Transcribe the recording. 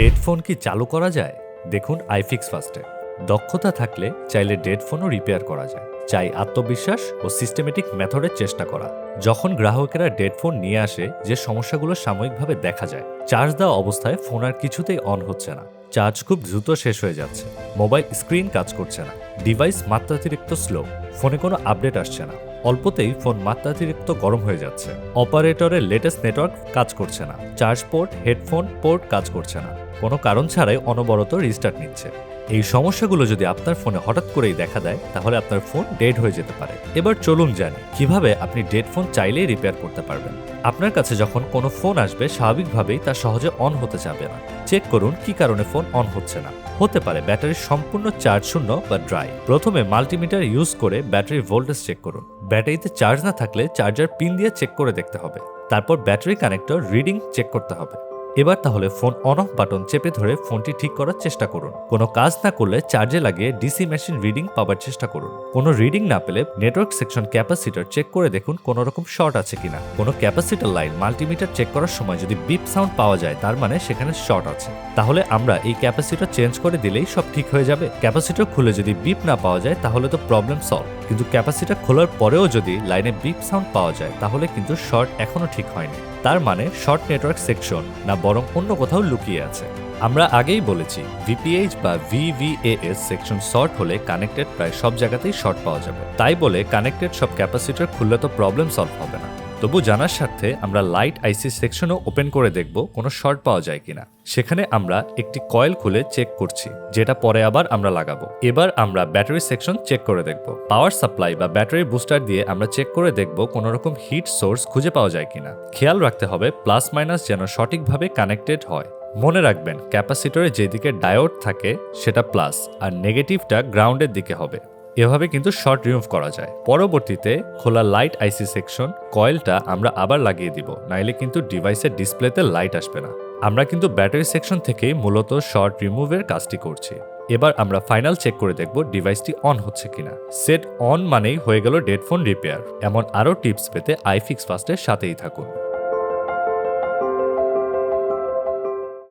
Dead phone কি চালু করা যায়? দেখুন আইফিক্স ফাস্টে। দক্ষতা থাকলে চাইলে ডেড ফোনও রিপেয়ার করা যায়। চাই আত্মবিশ্বাস ও সিস্টেমেটিক মেথডের চেষ্টা করা। যখন গ্রাহকেরা ডেড ফোন নিয়ে আসে, যে সমস্যাগুলো সাময়িকভাবে দেখা যায়, চার্জ দেওয়া অবস্থায় ফোন আর কিছুতেই অন হচ্ছে না। চার্জ খুব দ্রুত শেষ হয়ে যাচ্ছে। মোবাইল স্ক্রিন কাজ করছে না। ডিভাইস মাত্রাতিরিক্ত স্লো। ফোনে কোনো আপডেট আসছে না। অল্পতেই ফোন মাত্রাতিরিক্ত গরম হয়ে যাচ্ছে। অপারেটরের লেটেস্ট নেটওয়ার্ক কাজ করছে না। চার্জ পোর্ট, হেডফোন পোর্ট কাজ করছে না। কোনো কারণ ছাড়াই অনবরত রিস্টার্ট নিচ্ছে। এই সমস্যাগুলো যদি আপনার ফোনে হঠাৎ করেই দেখা দেয়, তাহলে আপনার ফোন ডেড হয়ে যেতে পারে। এবার চলুন জানি, কীভাবে আপনি ডেড ফোন চাইলেই রিপেয়ার করতে পারবেন? আপনার কাছে যখন কোনো ফোন আসবে, স্বাভাবিকভাবেই তা সহজে অন হতে চাবে না। চেক করুন কি কারণে ফোন অন হচ্ছে না। হতে পারে ব্যাটারির সম্পূর্ণ চার্জ শূন্য বা ড্রাই। প্রথমে মাল্টিমিটার ইউজ করে ব্যাটারির ভোল্টেজ চেক করুন। ব্যাটারিতে চার্জ না থাকলে চার্জার পিন দিয়ে চেক করে দেখতে হবে। তারপর ব্যাটারি কানেক্টর রিডিং চেক করতে হবে। এবার তাহলে ফোন অন অফ বাটন চেপে ধরে ফোনটি ঠিক করার চেষ্টা করুন। কোনো কাজ না করলে চার্জে লাগিয়ে ডিসি মেশিন রিডিং পাওয়ার চেষ্টা করুন। কোনো রিডিং না পেলে নেটওয়ার্ক সেকশন ক্যাপাসিটার চেক করে দেখুন কোনো রকম শর্ট আছে কিনা। কোনো ক্যাপাসিটার লাইন মাল্টিমিটার চেক করার সময় যদি বিপ সাউন্ড পাওয়া যায়, তার মানে সেখানে শর্ট আছে। তাহলে আমরা এই ক্যাপাসিটার চেঞ্জ করে দিলেই সব ঠিক হয়ে যাবে। ক্যাপাসিটার খুলে যদি বিপ না পাওয়া যায়, তাহলে তো প্রবলেম সলভ কিন্তু ক্যাপাসিটর খোলার পরেও যদি লাইনে বিপ সাউন্ড পাওয়া যায়, তাহলে কিন্তু শর্ট এখনও ঠিক হয়নি। তার মানে শর্ট নেটওয়ার্ক সেকশন, না বরং অন্য কোথাও লুকিয়ে আছে। আমরা আগেই বলেছি ভিপিএইচ বা ভিভিএএস সেকশন শর্ট হলে কানেক্টেড প্রায় সব জায়গাতেই শর্ট পাওয়া যাবে। তাই বলে কানেক্টেড সব ক্যাপাসিটার খুললে তো প্রবলেম সলভ হবে না। তবু জানার স্বার্থে আমরা লাইট আইসি সেকশনও ওপেন করে দেখব কোনো শর্ট পাওয়া যায় কিনা। সেখানে আমরা একটি কয়েল খুলে চেক করছি, যেটা পরে আবার আমরা লাগাবো। এবার আমরা ব্যাটারি সেকশন চেক করে দেখব। পাওয়ার সাপ্লাই বা ব্যাটারি বুস্টার দিয়ে আমরা চেক করে দেখব কোনো রকম হিট সোর্স খুঁজে পাওয়া যায় কিনা। খেয়াল রাখতে হবে প্লাস মাইনাস যেন সঠিকভাবে কানেক্টেড হয়। মনে রাখবেন ক্যাপাসিটরে যেদিকে ডায়োড থাকে, সেটা প্লাস আর নেগেটিভটা গ্রাউন্ডের দিকে হবে। এভাবে কিন্তু শর্ট রিমুভ করা যায়। পরবর্তীতে খোলা লাইট আইসি সেকশন কয়েলটা আমরা আবার লাগিয়ে দিব, নাইলে কিন্তু ডিভাইসের ডিসপ্লেতে লাইট আসবে না। আমরা কিন্তু ব্যাটারি সেকশন থেকেই মূলত শর্ট রিমুভের কাজটি করছি। এবার আমরা ফাইনাল চেক করে দেখব ডিভাইসটি অন হচ্ছে কিনা। সেট অন মানেই হয়ে গেল ডেডফোন রিপেয়ার এমন আরও টিপস পেতে আইফিক্স ফাস্টের সাথেই থাকুন।